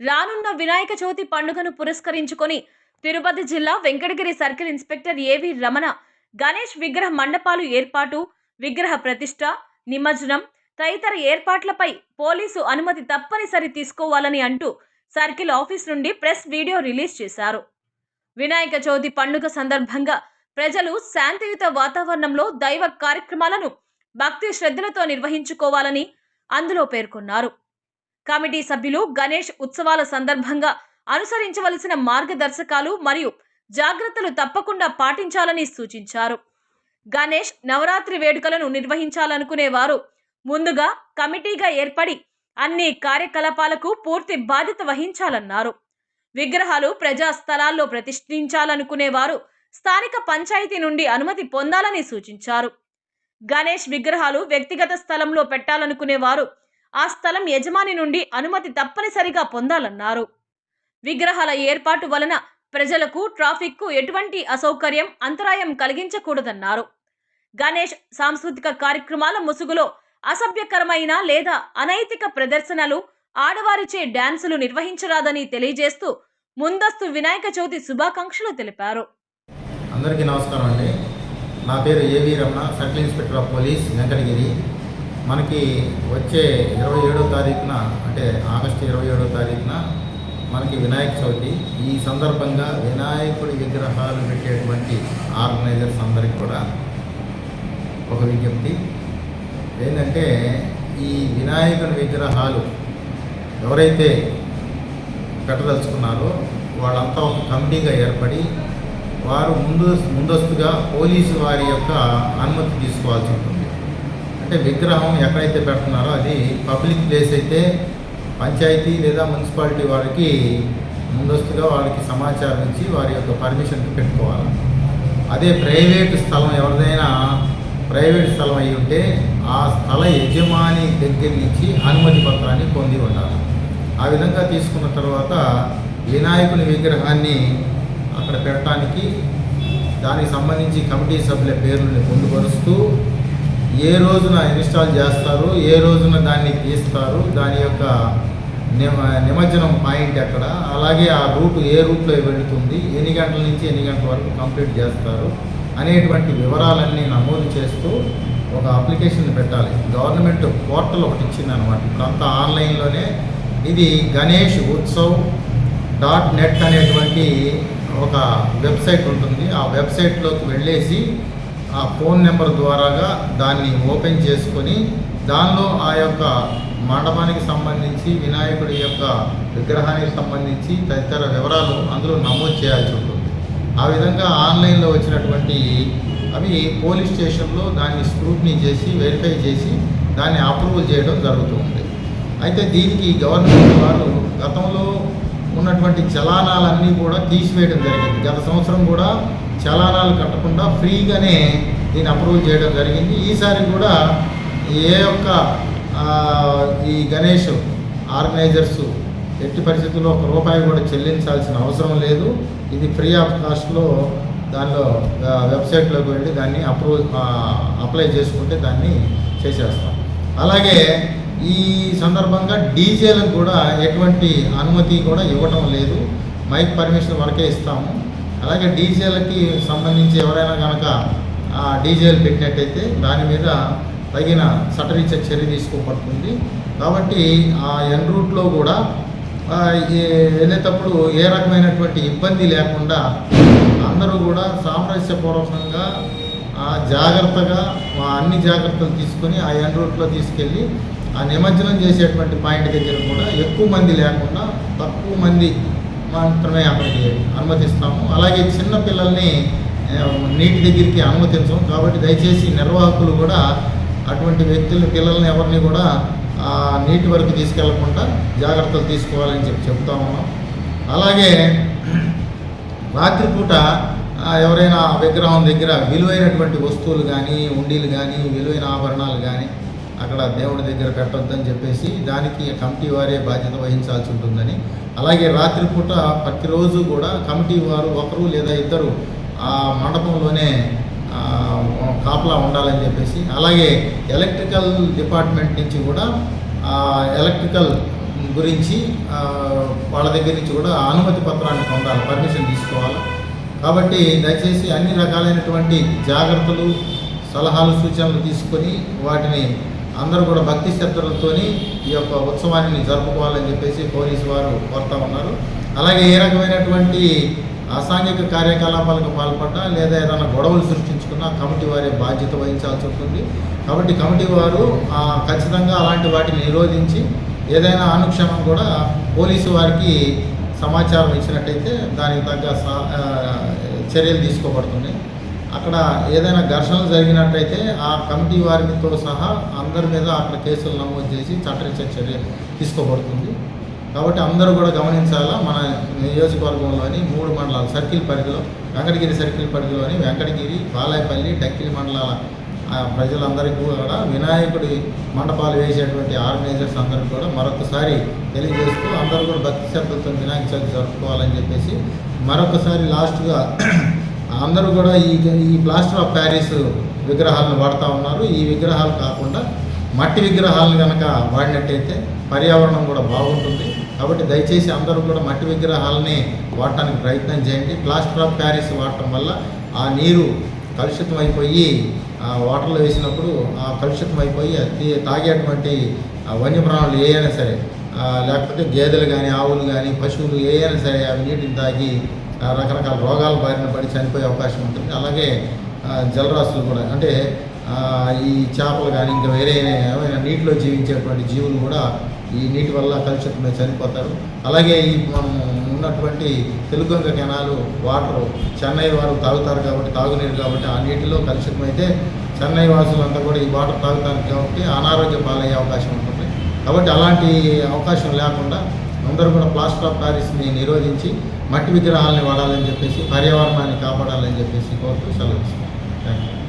రానున్న వినాయక చవితి పండుగను పురస్కరించుకొని తిరుపతి జిల్లా వెంకటగిరి సర్కిల్ ఇన్స్పెక్టర్ ఏవి రమణ గణేష్ విగ్రహ మండపాలు ఏర్పాటు విగ్రహ ప్రతిష్ట నిమజ్జనం తదితర ఏర్పాట్లపై పోలీసు అనుమతి తప్పనిసరి తీసుకోవాలని అంటూ సర్కిల్ ఆఫీస్ నుండి ప్రెస్ వీడియో రిలీజ్ చేశారు. వినాయక చవితి పండుగ సందర్భంగా ప్రజలు శాంతియుత వాతావరణంలో దైవ కార్యక్రమాలను భక్తి శ్రద్ధలతో నిర్వహించుకోవాలని అందులో పేర్కొన్నారు. కమిటీ సభ్యులు గణేష్ ఉత్సవాల సందర్భంగా అనుసరించవలసిన మార్గదర్శకాలు మరియు జాగ్రత్తలు తప్పకుండా పాటించాలని సూచించారు. గణేష్ నవరాత్రి వేడుకలను నిర్వహించాలనుకునే వారు ముందుగా కమిటీగా ఏర్పడి అన్ని కార్యకలాపాలకు పూర్తి బాధ్యత వహించాలన్నారు. విగ్రహాలు ప్రజా స్థలాల్లో ప్రతిష్ఠించాలనుకునే వారు స్థానిక పంచాయతీ నుండి అనుమతి పొందాలని సూచించారు. గణేష్ విగ్రహాలు వ్యక్తిగత స్థలంలో పెట్టాలనుకునే వారు ఆ స్థలం యజమాని నుండి అనుమతి తప్పనిసరిగా పొందాలన్నారు. విగ్రహాల ఏర్పాటు వలన ప్రజలకు ట్రాఫిక్కు ఎటువంటి అసౌకర్యం అంతరాయం కలిగించకూడదన్నారు. గణేష్ సాంస్కృతిక కార్యక్రమాల ముసుగులో అసభ్యకరమైన లేదా అనైతిక ప్రదర్శనలు ఆడవారిచే డ్యాన్సులు నిర్వహించరాదని తెలియజేస్తూ ముందస్తు వినాయక చవితి శుభాకాంక్షలు తెలిపారు. అందరికీ నమస్కారం అండి. నా పేరు AV Ramana circle inspector of police Venkatagiri. మనకి వచ్చే ఇరవై ఏడో తారీఖున అంటే ఆగస్టు ఇరవై ఏడో తారీఖున మనకి వినాయక చవితి. ఈ సందర్భంగా వినాయకుడి విగ్రహాలు పెట్టేటువంటి ఆర్గనైజర్స్ అందరికి కూడా ఒక విజ్ఞప్తి. ఏంటంటే ఈ వినాయకుడి విగ్రహాలు ఎవరైతే పెట్టదలుచుకున్నారో వాళ్ళంతా ఒక కమిటీగా ఏర్పడి వారు ముందు ముందస్తుగా పోలీసు వారి యొక్క అనుమతి తీసుకోవాల్సి ఉంటుంది. అంటే విగ్రహం ఎక్కడైతే పెడుతున్నారో అది పబ్లిక్ ప్లేస్ అయితే పంచాయతీ లేదా మున్సిపాలిటీ వారికి ముందస్తుగా వాళ్ళకి సమాచారం ఇచ్చి వారి యొక్క పర్మిషన్ పెట్టుకోవాలి. అదే ప్రైవేట్ స్థలం ఎవరిదైనా ప్రైవేట్ స్థలం అయి ఉంటే ఆ స్థల యజమాని దగ్గర నుంచి అనుమతి పత్రాన్ని పొంది ఉండాలి. ఆ విధంగా తీసుకున్న తర్వాత వినాయకుని విగ్రహాన్ని అక్కడ పెట్టడానికి దానికి సంబంధించి కమిటీ సభ్యుల పేర్లని పొందుపరుస్తూ ఏ రోజున ఇన్స్టాల్ చేస్తారు ఏ రోజున దాన్ని తీస్తారు దాని యొక్క నిమ నిమజ్జనం పాయింట్ ఎక్కడ అలాగే ఆ రూట్ ఏ రూట్లో వెళుతుంది ఎన్ని గంటల నుంచి ఎన్ని గంటల వరకు కంప్లీట్ చేస్తారు అనేటువంటి వివరాలన్నీ నమోదు చేస్తూ ఒక అప్లికేషన్ పెట్టాలి. గవర్నమెంట్ పోర్టల్ ఒకటి ఇచ్చింది అనమాట ఇప్పుడంతా ఆన్లైన్లోనే ఇది గణేష్ ఉత్సవ్ డాట్ నెట్ అనేటువంటి ఒక వెబ్సైట్ ఉంటుంది. ఆ వెబ్సైట్లోకి వెళ్ళేసి ఆ ఫోన్ నెంబర్ ద్వారాగా దాన్ని ఓపెన్ చేసుకొని దానిలో ఆ యొక్క మండపానికి సంబంధించి వినాయకుడి యొక్క విగ్రహానికి సంబంధించి తదితర వివరాలు అందులో నమోదు చేయాల్సి ఉంటుంది. ఆ విధంగా ఆన్లైన్లో వచ్చినటువంటి అవి పోలీస్ స్టేషన్లో దాన్ని స్క్రూట్నీ చేసి వెరిఫై చేసి దాన్ని అప్రూవల్ చేయడం జరుగుతుంది. అయితే దీనికి గవర్నమెంట్ వారు గతంలో ఉన్నటువంటి చలానాలన్నీ కూడా తీసివేయడం జరిగింది. గత సంవత్సరం కూడా చలానాలు కట్టకుండా ఫ్రీగానే దీన్ని అప్రూవ్ చేయడం జరిగింది. ఈసారి కూడా ఏ యొక్క ఈ గణేష్ ఆర్గనైజర్స్ ఎట్టి పరిస్థితుల్లో ఒక రూపాయి కూడా చెల్లించాల్సిన అవసరం లేదు. ఇది ఫ్రీ ఆఫ్ కాస్ట్లో దానిలో వెబ్సైట్లోకి వెళ్ళి దాన్ని అప్రూవ్ అప్లై చేసుకుంటే దాన్ని చేసేస్తాం. అలాగే ఈ సందర్భంగా డీజేలకు కూడా ఎటువంటి అనుమతి కూడా ఇవ్వటం లేదు. మైక్ పర్మిషన్ వరకే ఇస్తాము. అలాగే డీజేలకి సంబంధించి ఎవరైనా కనుక ఆ డీజేలు పెట్టినట్టయితే దాని మీద తగిన సటరీచ చర్య తీసుకోబడుతుంది. కాబట్టి ఆ ఎన్ రూట్లో కూడా వెళ్ళేటప్పుడు ఏ రకమైనటువంటి ఇబ్బంది లేకుండా అందరూ కూడా సామరస్యపూర్వకంగా ఆ, జాగ్రత్తగా అన్ని జాగ్రత్తలు తీసుకొని ఆ ఎన్ రూట్లో తీసుకెళ్ళి ఆ నిమజ్జనం చేసేటువంటి పాయింట్ దగ్గర కూడా ఎక్కువ మంది లేకుండా తక్కువ మంది మాత్రమే అక్కడికి అనుమతిస్తాము. అలాగే చిన్న పిల్లల్ని నీటి దగ్గరికి అనుమతించము. కాబట్టి దయచేసి నిర్వాహకులు కూడా అటువంటి వ్యక్తులు పిల్లల్ని ఎవరిని కూడా ఆ, నీటి వరకు తీసుకెళ్ళకుండా జాగ్రత్తలు తీసుకోవాలని చెప్పి చెప్తా ఉన్నాం. అలాగే రాత్రిపూట ఎవరైనా విగ్రహం దగ్గర విలువైనటువంటి వస్తువులు కానీ ఉండీలు కానీ విలువైన ఆభరణాలు అక్కడ దేవుడి దగ్గర పెట్టొద్దని చెప్పేసి దానికి కమిటీ వారే బాధ్యత వహించాల్సి ఉంటుందని. అలాగే రాత్రిపూట ప్రతిరోజు కూడా కమిటీ వారు ఒకరు లేదా ఇద్దరు ఆ మండపంలోనే కాపలా ఉండాలని చెప్పేసి అలాగే ఎలక్ట్రికల్ డిపార్ట్మెంట్ నుంచి కూడా ఆ, ఎలక్ట్రికల్ గురించి వాళ్ళ దగ్గర నుంచి కూడా అనుమతి పత్రాన్ని పొందాలి పర్మిషన్ తీసుకోవాలి. కాబట్టి దయచేసి అన్ని రకాలైనటువంటి జాగ్రత్తలు సలహాలు సూచనలు తీసుకొని వాటిని అందరూ కూడా భక్తి శ్రద్ధలతోని ఈ యొక్క ఉత్సవాన్ని జరుపుకోవాలని చెప్పేసి పోలీసు వారు కోరుతా ఉన్నారు. అలాగే ఏ రకమైనటువంటి అసాంఘిక కార్యకలాపాలకు పాల్పడ్డా లేదా ఏదైనా గొడవలు సృష్టించుకున్నా కమిటీ వారే బాధ్యత వహించాల్సి ఉంటుంది. కాబట్టి కమిటీ వారు ఖచ్చితంగా అలాంటి వాటిని నిరోధించి ఏదైనా అనుక్షణం కూడా పోలీసు వారికి సమాచారం ఇచ్చినట్టయితే దానికి తగ్గ సా- చర్యలు తీసుకోబడుతున్నాయి. అక్కడ ఏదైనా ఘర్షణలు జరిగినట్టయితే ఆ కమిటీ వారితో సహా అందరి మీద అక్కడ కేసులు నమోదు చేసి చట్టరీత్యా చర్య తీసుకోబడుతుంది. కాబట్టి అందరూ కూడా గమనించాలా మన నియోజకవర్గంలోని మూడు మండలాలు సర్కిల్ పరిధిలో వెంకటగిరి సర్కిల్ పరిధిలోని వెంకటగిరి బాలాయపల్లి డక్కిలి మండలాల ప్రజలందరికీ కూడా వినాయకుడి మండపాలు వేసేటువంటి ఆర్గనైజర్స్ అందరికీ కూడా మరొకసారి తెలియజేస్తూ అందరూ కూడా భక్తి శ్రద్ధలతో వినాయక చవితి జరుపుకోవాలని చెప్పేసి మరొకసారి లాస్ట్గా అందరూ కూడా ఈ ఈ ప్లాస్టర్ ఆఫ్ ప్యారిస్ విగ్రహాలను వాడుతూ ఉన్నారు. ఈ విగ్రహాలు కాకుండా మట్టి విగ్రహాలను కనుక వాడినట్టయితే పర్యావరణం కూడా బాగుంటుంది. కాబట్టి దయచేసి అందరూ కూడా మట్టి విగ్రహాలని వాడటానికి ప్రయత్నం చేయండి. ప్లాస్టర్ ఆఫ్ ప్యారిస్ వాడటం వల్ల ఆ నీరు కలుషితం అయిపోయి ఆ వాటర్లో వేసినప్పుడు ఆ కలుషితం అయిపోయి తాగేటువంటి వన్యప్రాణులు ఏ అయినా సరే లేకపోతే గేదెలు కానీ ఆవులు కానీ పశువులు ఏ అయినా సరే అవి నీటిని తాగి రకరకాల రోగాల బారిన పడి చనిపోయే అవకాశం ఉంటుంది. అలాగే జలరాశులు కూడా. అంటే ఈ చేపలు కానీ ఇంకా వేరే ఏమైనా నీటిలో జీవించేటువంటి జీవులు కూడా ఈ నీటి వల్ల కలుషితమై చనిపోతారు. అలాగే ఈ మనం ఉన్నటువంటి తెలుగొంగ కెనాలు వాటర్ చెన్నై వారు తాగుతారు కాబట్టి తాగునీరు కాబట్టి ఆ నీటిలో కలుషితమైతే చెన్నై వాసులంతా కూడా ఈ వాటర్ తాగుతారు కాబట్టి అనారోగ్య పాలయ్యే అవకాశం ఉంటుంది. కాబట్టి అలాంటి అవకాశం లేకుండా అందరూ కూడా ప్లాస్టర్ ఆఫ్ ప్యారిస్ని నిరోధించి మట్టి విగ్రహాలని వాడాలని చెప్పేసి పర్యావరణాన్ని కాపాడాలని చెప్పేసి కోరుతూ సెలవు థ్యాంక్ యూ